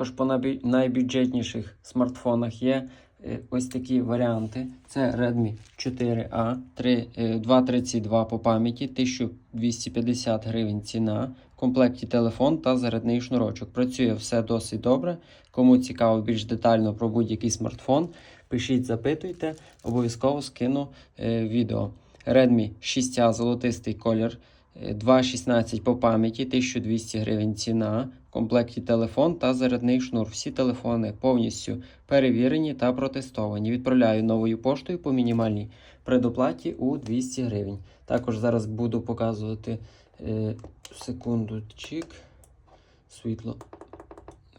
Також по найбю- найбюджетніших смартфонах є е, ось такі варіанти. Це Redmi 4A, 3, е, 232 по пам'яті, 1250 гривень ціна, в комплекті телефон та зарядний шнурочок. Працює все досить добре. Кому цікаво більш детально про будь-який смартфон, пишіть, запитуйте, обов'язково скину е, відео. Redmi 6A золотистий колір. Е, 2.16 по пам'яті, 1200 гривень ціна, в комплекті телефон та зарядний шнур. Всі телефони повністю перевірені та протестовані. Відправляю новою поштою по мінімальній предоплаті у 200 гривень. Також зараз буду показувати е, секунду чик. Світло.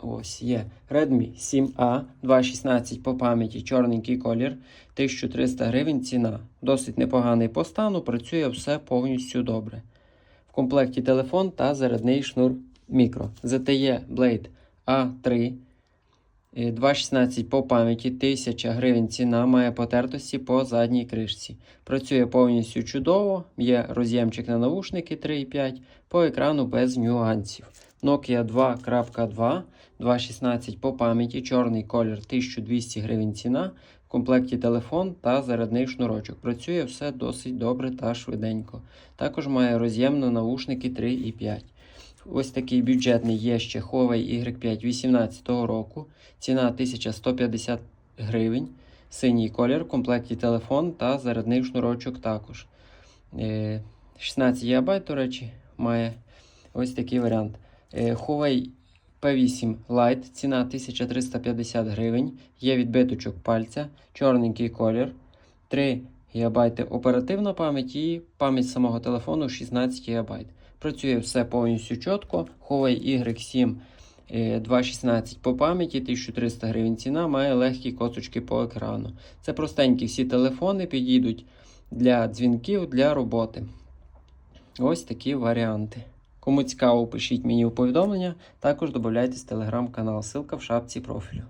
Ось є. Redmi 7A 2.16 по пам'яті, чорненький колір, 1300 гривень ціна. Досить непоганий по стану, працює все повністю добре. В комплекті телефон та зарядний шнур мікро. ZTE Blade A3 е, 2.16 по пам'яті, 1000 гривень ціна, має потертості по задній кришці. Працює повністю чудово, є роз'ємчик на навушники 3.5, по екрану без нюансів. Nokia 2.2, 2.16 по пам'яті, чорний колір 1200 гривень ціна, в комплекті телефон та зарядний шнурочок. Працює все досить добре та швиденько. Також має роз'єм на навушники 3.5. Ось такий бюджетний є ще Huawei Y5 18 року. Ціна 1150 гривень. Синій колір, в комплекті телефон та зарядний шнурочок також. Е, 16 ГБ, до речі, має ось такий варіант. Е, Huawei P8 Lite, ціна 1350 гривень. Є відбиточок пальця, чорненький колір, 3 ГБ оперативна пам'ять і пам'ять самого телефону 16 ГБ. Працює все повністю чітко. Huawei Y7 е, 2.16 по пам'яті, 1300 гривень ціна, має легкі косточки по екрану. Це простенькі всі телефони підійдуть для дзвінків, для роботи. Ось такі варіанти. Кому цікаво, пишіть мені у повідомлення. Також додайтесь в телеграм-канал. Ссылка в шапці профілю.